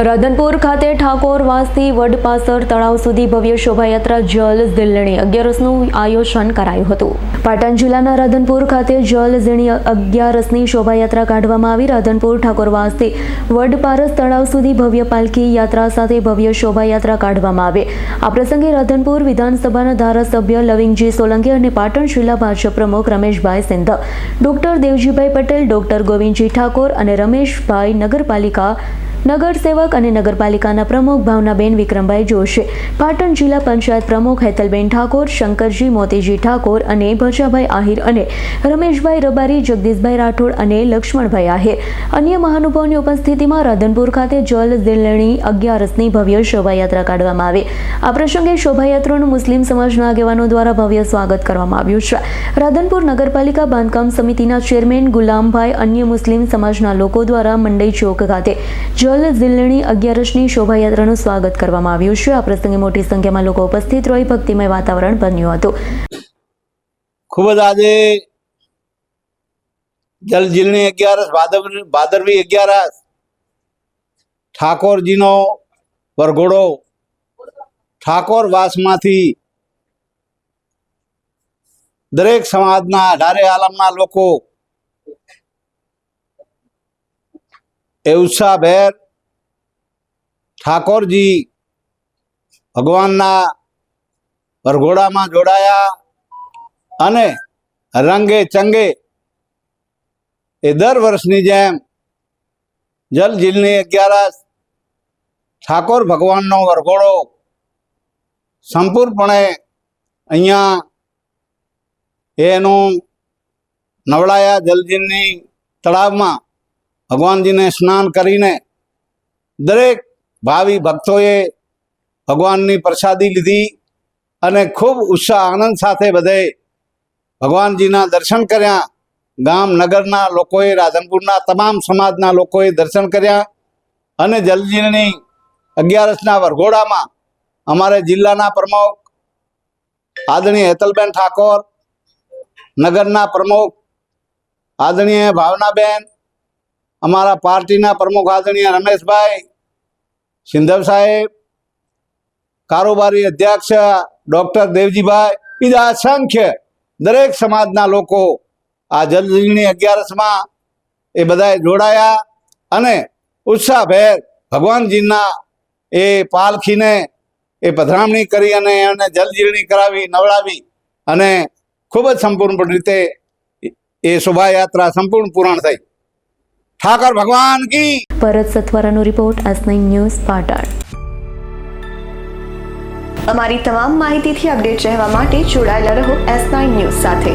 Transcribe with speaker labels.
Speaker 1: રાધનપુર ખાતે ઠાકોર વાસથી વડપાસર તળાવ સુધી ભવ્ય શોભાયાત્રા જલ ઝીલણી અગિયારસનું આયોજન કરાયું હતું. પાટણ જિલ્લાના રાધનપુર ખાતે જલ ઝીણી અગિયારસની શોભાયાત્રા કાઢવામાં આવી. રાધનપુર ઠાકોર વાસથી વડપારસ તળાવ સુધી ભવ્ય પાલખી યાત્રા સાથે ભવ્ય શોભાયાત્રા કાઢવામાં આવી. આ પ્રસંગે રાધનપુર વિધાનસભાના ધારાસભ્ય લવિંગજી સોલંકી અને પાટણ જિલ્લા ભાજપ પ્રમુખ રમેશભાઈ સિંધ ડોક્ટર દેવજીભાઈ પટેલ, ડોક્ટર ગોવિંદજી ઠાકોર અને રમેશભાઈ નગરપાલિકા નગર સેવક અને નગરપાલિકાના પ્રમુખ ભાવનાબેન વિક્રમભાઈ જોશી, પાટણ જિલ્લા પંચાયત પ્રમુખ હેતલબેન ઠાકોર, શંકરજી મોતીજી ઠાકોર અને ભજાભાઈ આહિર અને રમેશભાઈ રબારી, જગદીશભાઈ રાઠોડ અને લક્ષ્મણભાઈ આહિર. અન્ય મહાનુભાવોની ઉપસ્થિતિમાં રાધનપુર ખાતે જલ ઝીલણી અગિયારસની ભવ્ય શોભાયાત્રા કાઢવામાં આવી. આ પ્રસંગે શોભાયાત્રાનું મુસ્લિમ સમાજના આગેવાનો દ્વારા ભવ્ય સ્વાગત કરવામાં આવ્યું છે. રાધનપુર નગરપાલિકા બાંધકામ સમિતિના ચેરમેન ગુલામભાઈ અન્ય મુસ્લિમ સમાજના લોકો દ્વારા મંડઈ ચોક ખાતે જલ ઝીલણી અગિયારસની શોભાયાત્રાનું સ્વાગત કરવામાં આવ્યું છે. આ પ્રસંગે મોટી સંખ્યામાં લોકો ઉપસ્થિત રહી ભક્તિમય વાતાવરણ બન્યું હતું.
Speaker 2: ખૂબ જ આજે જલ ઝીલણી અગિયારસ ભાદર ભાદરવી અગિયારસ, ઠાકોરજીનો વરઘોડો, ઠાકોર વાસમાંથી દરેક સમાજના અઢારે આલમના લોકો એ ઉત્સાહભેર ઠાકોરજી ભગવાનના વરઘોડામાં જોડાયા અને રંગે ચંગે એ દર વર્ષની જેમ જલ જીલની અગિયારસ ઠાકોર ભગવાનનો વરઘોડો સંપૂર્ણપણે અહીંયા એનું નવડાયા જલજીલની તળાવમાં ભગવાનજીને સ્નાન કરીને દરેક ભાવિ ભક્તોએ ભગવાનની પ્રસાદી લીધી અને ખૂબ ઉત્સાહ, આનંદ સાથે બધે ભગવાનજીના દર્શન કર્યા. ગામ નગરના લોકોએ, રાધનપુરના તમામ સમાજના લોકોએ દર્શન કર્યા અને જલજીની અગિયારસના વરઘોડામાં અમારે જિલ્લાના પ્રમુખ આદરણીય હેતલબેન ઠાકોર, નગરના પ્રમુખ આદરણીય ભાવનાબેન, અમારા પાર્ટીના પ્રમુખ આદરણીય રમેશભાઈ સિંધવ સાહેબ, કારોબારી અધ્યક્ષ ડોક્ટર દેવજીભાઈ બીજા અસંખ્ય દરેક સમાજના લોકો આ જલજીની અગિયારસમાં એ બધાએ જોડાયા અને ઉત્સાહભેર ભગવાનજીના એ પાલખીને એ પધરામણી કરી અને એને જલજીરણી કરાવી, નવડાવી અને ખૂબ જ સંપૂર્ણ રીતે એ શોભાયાત્રા સંપૂર્ણ પૂર્ણ થઈ. ઠાકર ભગવાન કી.
Speaker 1: ભરત સથવારાનો રિપોર્ટ નાઇન ન્યૂઝ પાટણ.
Speaker 3: અમારી તમામ માહિતીથી અપડેટ રહેવા માટે જોડાયેલા રહો એસ નાઇન ન્યૂઝ સાથે.